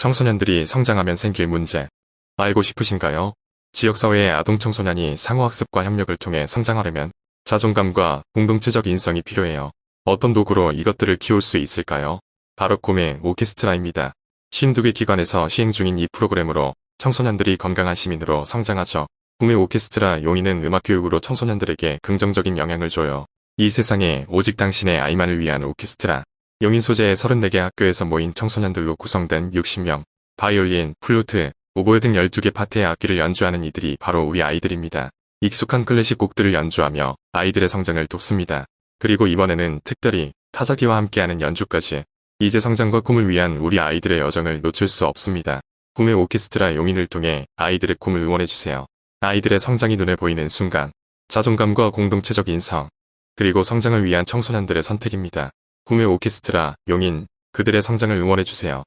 청소년들이 성장하면 생길 문제. 알고 싶으신가요? 지역사회의 아동 청소년이 상호학습과 협력을 통해 성장하려면 자존감과 공동체적 인성이 필요해요. 어떤 도구로 이것들을 키울 수 있을까요? 바로 꿈의 오케스트라입니다. 52개 기관에서 시행 중인 이 프로그램으로 청소년들이 건강한 시민으로 성장하죠. 꿈의 오케스트라 용인은 음악교육으로 청소년들에게 긍정적인 영향을 줘요. 이 세상에 오직 당신의 아이만을 위한 오케스트라. 용인 소재의 34개 학교에서 모인 청소년들로 구성된 60명. 바이올린, 플루트, 오보에 등 12개 파트의 악기를 연주하는 이들이 바로 우리 아이들입니다. 익숙한 클래식 곡들을 연주하며 아이들의 성장을 돕습니다. 그리고 이번에는 특별히 타자기와 함께하는 연주까지 이제 성장과 꿈을 위한 우리 아이들의 여정을 놓칠 수 없습니다. 꿈의 오케스트라 용인을 통해 아이들의 꿈을 응원해주세요. 아이들의 성장이 눈에 보이는 순간 자존감과 공동체적 인성 그리고 성장을 위한 청소년들의 선택입니다. 꿈의 오케스트라 용인 그들의 성장을 응원해주세요.